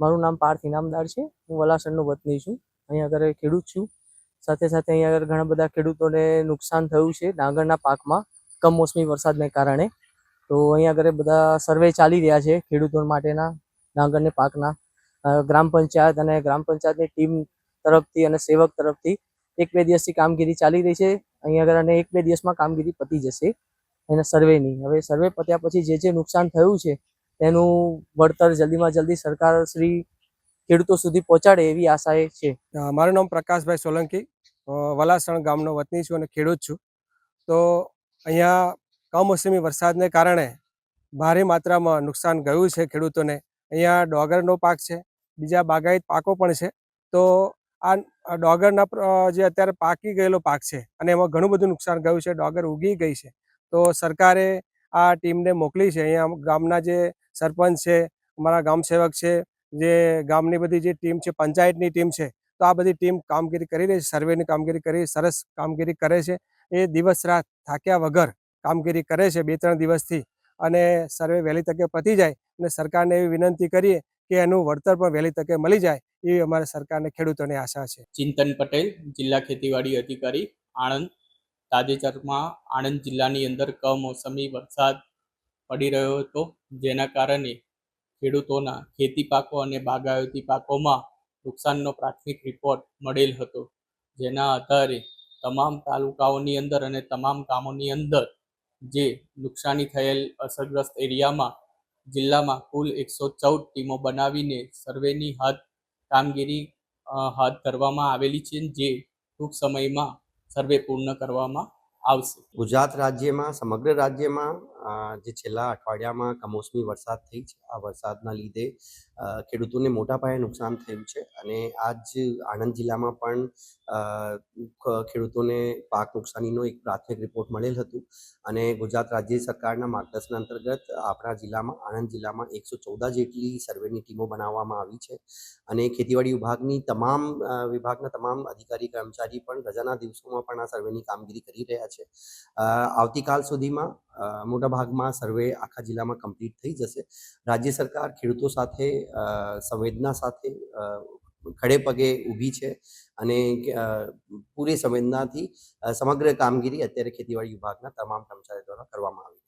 મારું નામ પાર્થ ઇનામદાર છે. હું વલાસણનો વતની છું. અહીંયા આગળ ખેડૂત છું. સાથે સાથે અહીંયા આગળ ઘણા બધા ખેડૂતોને નુકસાન થયું છે ડાંગરના પાકમાં કમોસમી વરસાદને કારણે. તો અહીંયા આગળ બધા સર્વે ચાલી રહ્યા છે ખેડૂતો માટેના, ડાંગરને પાકના. ગ્રામ પંચાયત અને ગ્રામ પંચાયતની ટીમ તરફથી અને સેવક તરફથી એક બે દિવસથી કામગીરી ચાલી રહી છે. અહીંયા આગળ અને એક બે દિવસમાં કામગીરી પતી જશે. એના સર્વેની. હવે સર્વે પત્યા પછી જે જે નુકસાન થયું છે તેનું વળતર જલ્દીમાં જલ્દી સરકાર શ્રી ખેડૂતો સુધી પહોંચાડે એવી આશાએ છે. મારું નામ પ્રકાશભાઈ સોલંકી. વલાસણ ગામનો વતની છું અને ખેડૂત છું. તો અહીંયા કમોસમી વરસાદને કારણે ભારે માત્રામાં નુકસાન ગયું છે ખેડૂતોને. અહીંયા ડોગરનો પાક છે, બીજા બાગાયત પાકો પણ છે. તો આ ડોગરના જે અત્યારે પાકી ગયેલો પાક છે અને એમાં ઘણું બધું નુકસાન ગયું છે, ડોગર ઉગી ગઈ છે. તો સરકારે આ ટીમને મોકલી છે. અહીંયા ગામના જે સરપંચ છે, અમારા ગામ સેવક છે, જે ગામની બધી જે ટીમ છે, પંચાયતની ટીમ છે, તો આ બધી ટીમ કામગીરી કરી રહી છે, સર્વેની કામગીરી કરી, સરસ કામગીરી કરે છે. એ દિવસ રાત થાક્યા વગર કામગીરી કરે છે બે ત્રણ દિવસથી અને સર્વે વહેલી તકે પતી જાય અને સરકારને એવી વિનંતી કરીએ કે એનું વળતર પણ વહેલી તકે મળી જાય એવી અમારે સરકારને ખેડૂતોને આશા છે. ચિંતન પટેલ, જિલ્લા ખેતીવાડી અધિકારી, આણંદ તાજેતરમાં આણંદ જિલ્લાની અંદર કમોસમી વરસાદ પડી રહ્યો હતો. જેના કારણે ખેડૂતોના ખેતી પાકો અને બાગાયતી પાકોમાં નુકસાનનો પ્રાથમિક રિપોર્ટ મળેલ હતો. જેના આધારે તમામ તાલુકાઓની અંદર અને તમામ ગામોની અંદર જે નુકસાની થયેલ અસરગ્રસ્ત એરિયામાં જિલ્લામાં કુલ એકસો ચૌદ ટીમો બનાવીને સર્વેની હાથ કામગીરી હાથ ધરવામાં આવેલી છે. જે ટૂંક સમયમાં સર્વે પૂર્ણ કરવામાં આવશે. ગુજરાત રાજ્યમાં, સમગ્ર રાજ્યમાં જે છેલ્લા અઠવાડિયામાં કમોસમી વરસાદ થઈ છે, આ વરસાદના લીધે ખેડૂતોને મોટા પાયે નુકસાન થયું છે અને આજ આણંદ જિલ્લામાં પણ ખેડૂતોને પાક નુકસાનીનો એક પ્રાથમિક રિપોર્ટ મળેલ હતું અને ગુજરાત રાજ્ય સરકારના માર્ગદર્શન અંતર્ગત આપણા જિલ્લામાં, આણંદ જિલ્લામાં એકસો ચૌદા જેટલી સર્વેની ટીમો બનાવવામાં આવી છે અને ખેતીવાડી વિભાગની તમામ વિભાગના તમામ અધિકારી, કર્મચારી પણ રજાના દિવસોમાં પણ આ સર્વેની કામગીરી કરી રહ્યા છે. આવતીકાલ સુધીમાં મોટા ભાગમાં સર્વે આખા જિલ્લામાં કમ્પ્લીટ થઈ જશે. રાજ્ય સરકાર ખેડૂતો સાથે સંવેદના સાથે ખડે પગે ઊભી છે અને પૂરી સંવેદનાથી સમગ્ર કામગીરી અત્યારે ખેતીવાડી વિભાગના તમામ કર્મચારીઓ દ્વારા કરવામાં આવી